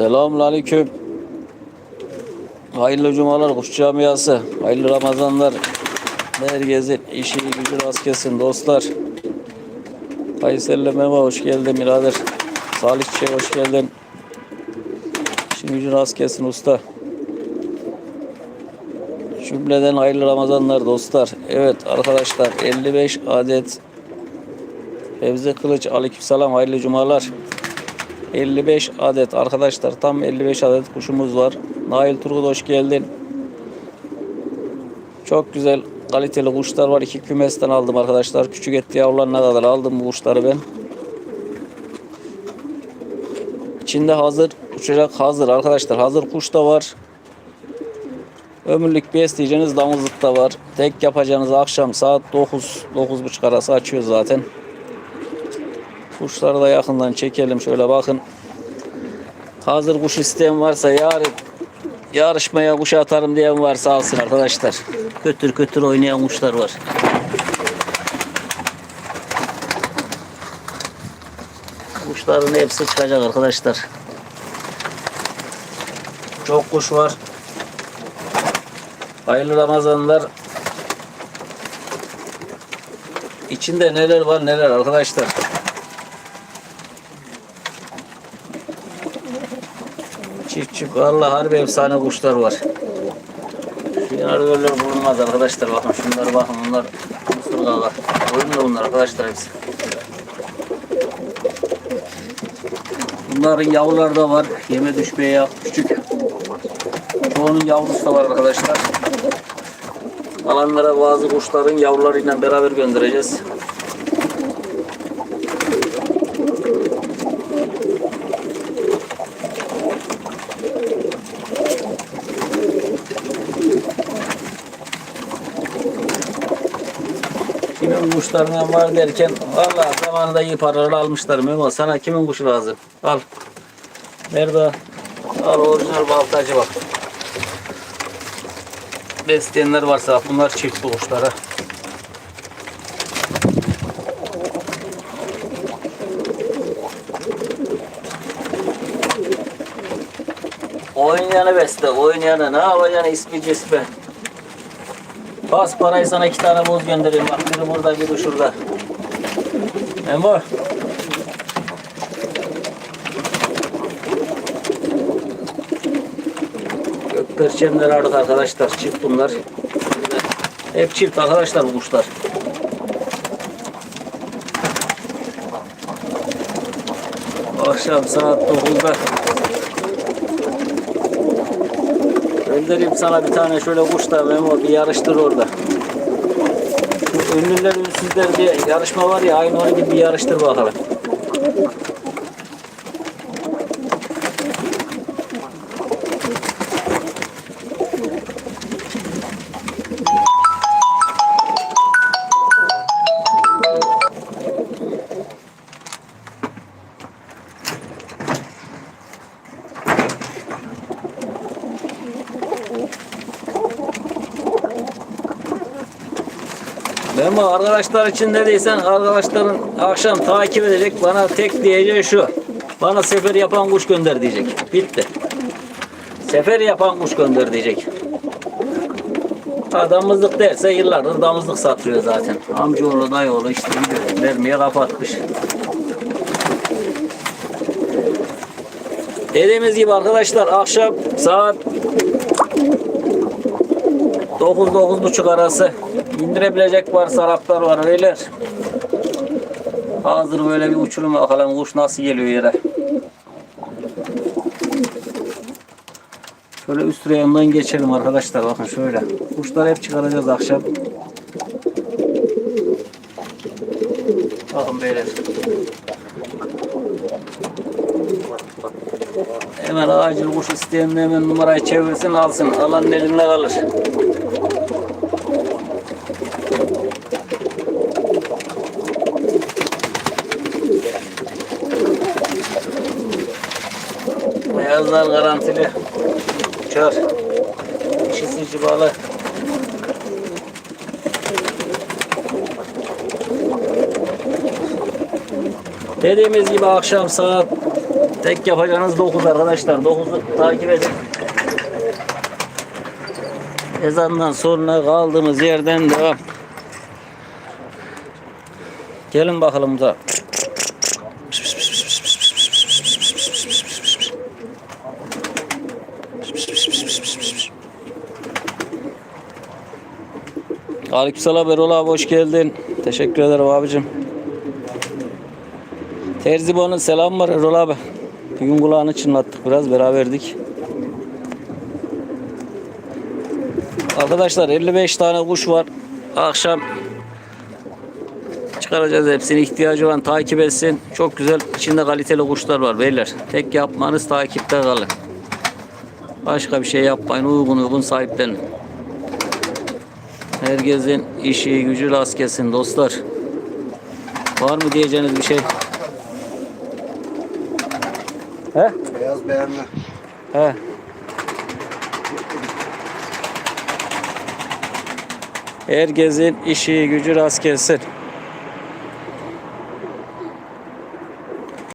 Selamünaleyküm. Hayırlı cumalar kuş camiası. Hayırlı Ramazanlar. Herkesin işi gücü rast kesin dostlar. Kayserili Mema hoş geldin birader. Salih Çiçek hoş geldin. İşin gücü rast kesin usta. Cümleden hayırlı Ramazanlar dostlar. Evet arkadaşlar 55 adet Fevzi Kılıç aleykümselam hayırlı cumalar. 55 adet arkadaşlar tam 55 adet kuşumuz var. Nail Turgut hoş geldin. Çok güzel kaliteli kuşlar var. İki kümesten aldım arkadaşlar. Küçük etli yavrularına kadar aldım bu kuşları ben. İçinde hazır uçacak hazır arkadaşlar. Hazır kuş da var. Ömürlük besleyeceğiniz damızlık da var. Tek yapacağınız akşam saat 9 9.30 arası açıyor zaten. Kuşları da yakından çekelim. Şöyle bakın. Hazır kuş isteyen varsa yarın yarışmaya kuş atarım diyen varsa alsın arkadaşlar. Kötür kötür oynayan kuşlar var. Kuşların hepsi çıkacak arkadaşlar. Çok kuş var. Hayırlı Ramazanlar. İçinde neler var neler arkadaşlar. Çift çift valla harbi efsane kuşlar var. Şu yanargöller bulunmaz arkadaşlar bakın şunlara bakın bunlar mısır kağlar. Oyunlu bunlar arkadaşlar hepsi. Bunların yavruları da var. Yeme düşmeye yak küçük. Çoğunun yavrusu da var arkadaşlar. Alanlara bazı kuşların yavrularıyla beraber göndereceğiz. Kimin kuşlarından var derken valla zamanında iyi paralar almışlar Memo. Sana kimin kuşu lazım? Al. Nerede? Al orijinal baltacı bak. Besleyenler varsa bunlar çift bu kuşlara. Oynayanı besle, oynayanı ne yapacaksın ismi cismi. Bas parayı sana iki tane boz göndereyim. Bak biri burada biri şurada. Memo. Gökperçemler aradık arkadaşlar. Çift bunlar. Hep çift arkadaşlar bu kuşlar. Akşam saat 9'da Göndereyim sana bir tane şöyle kuş da Memo bir yarıştır orada. Ünlüler ünsüzler diye yarışma var ya aynı onun gibi bir yarıştır bakalım. Memo arkadaşlar için ne değilsen arkadaşların akşam takip edecek bana tek diyeceği şu. Bana sefer yapan kuş gönder diyecek. Bitti. Sefer yapan kuş gönder diyecek. Ha, damızlık derse yıllardır damızlık satıyor zaten. Amcaoğlu dayıoğlu işte gidiyor. Vermeye kapatmış. Dediğimiz gibi arkadaşlar akşam saat 9-9.30 arası indirebilecek varsa Araplar var öyleler. Hazır böyle bir uçurum bakalım kuş nasıl geliyor yere. Şöyle üst reyondan geçelim arkadaşlar bakın şöyle. Kuşları hep çıkaracağız akşam. Bakın beyler. Hemen acil kuş isteyen hemen numarayı çevirsin alsın. Alanın elinde kalır. Beyazlar garantili. Uçar. İşisi cibalı. Dediğimiz gibi akşam saat tek yapacağınız 9 arkadaşlar. 9'u takip edin. Ezandan sonra kaldığımız yerden devam. Gelin bakalım da. Aleykümselam Erol abi hoş geldin. Teşekkür ederim abicim. Terzi Boğa'nın selam var Erol abi. Bugün kulağını çınlattık biraz beraberdik. Arkadaşlar 55 tane kuş var. Akşam çıkaracağız hepsini. ihtiyacı olan takip etsin. Çok güzel içinde kaliteli kuşlar var beyler. Tek yapmanız takipte kalın. Başka bir şey yapmayın. Uygun uygun sahiplenin. Herkesin işi gücü rast gelsin dostlar. Var mı diyeceğiniz bir şey? He? Beyaz beğenme. He. Herkesin işi gücü rast gelsin.